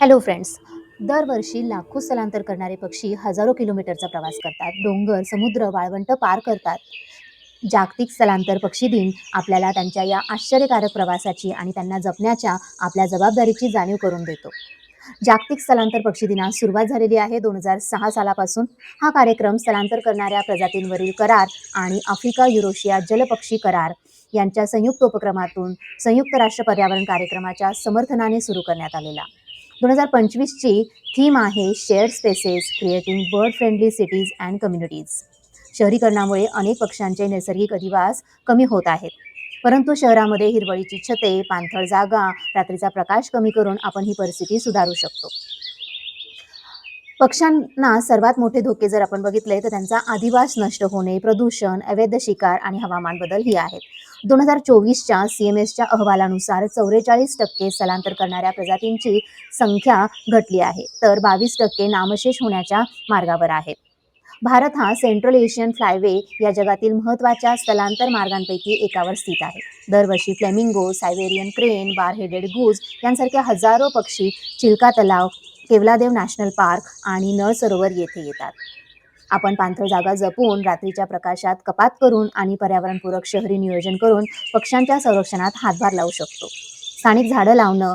Hello friends दरवर्षी लाखो स्थलांतर करणारे पक्षी हजारो किलोमीटरचा प्रवास करतात. डोंगर समुद्र वाळवंट पार करतात. जागतिक स्थलांतर पक्षी दिन आपल्याला त्यांच्या या आश्चर्यकारक प्रवासाची आणि त्यांना जपण्याच्या आपल्या जबाबदारीची जाणीव करून देतो. जागतिक स्थलांतर पक्षी दिनास सुरुवात झालेली आहे दोन हजार सहा सालापासून. हा कार्यक्रम स्थलांतर करणाऱ्या प्रजातींवरील करार आणि आफ्रिका युरोशिया जलपक्षी करार यांच्या संयुक्त उपक्रमातून संयुक्त राष्ट्र पर्यावरण कार्यक्रमाच्या समर्थनाने सुरू करण्यात आलेला. दोन हजार पंचवीसची थीम आहे share spaces creating bird friendly cities and communities. शहरीकरणामुळे अनेक पक्ष्यांचे नैसर्गिक अधिवास कमी होत आहेत. परंतु शहरामध्ये हिरवळीची छते पाणथळ जागा रात्रीचा प्रकाश कमी करून आपण ही परिस्थिती सुधारू शकतो. पक्ष्यांना सर्वात मोठे धोके जर आपण बघितले तर त्यांचा अधिवास नष्ट होणे प्रदूषण अवैध शिकार आणि हवामान बदल ही आहेत. दोन हजार चोवीसच्या सी एम एसच्या अहवालानुसार चौवेचाळीस टक्के स्थलांतर करणाऱ्या प्रजातींची संख्या घटली आहे तर बावीस टक्के नामशेष होण्याच्या मार्गावर आहेत भारत हा सेंट्रल एशियन फ्लायवे या जगातील महत्त्वाच्या स्थलांतर मार्गांपैकी एकावर स्थित आहे. दरवर्षी flamingo Siberian crane bar headed goose यांसारख्या हजारो पक्षी चिल्का तलाव केवलादेव नॅशनल पार्क आणि नळ सरोवर येथे येतात. आपण पाणथळ जागा जपून रात्रीच्या प्रकाशात कपात करून आणि पर्यावरणपूरक शहरी नियोजन करून पक्ष्यांच्या संरक्षणात हातभार लावू शकतो. स्थानिक झाडं लावणं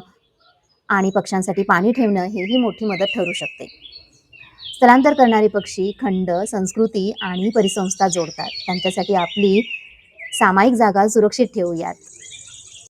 आणि पक्ष्यांसाठी पाणी ठेवणं हेही मोठी मदत ठरू शकते. स्थलांतर करणारे पक्षी खंड संस्कृती आणि परिसंस्था जोडतात. त्यांच्यासाठी आपली सामायिक जागा सुरक्षित ठेवूयात.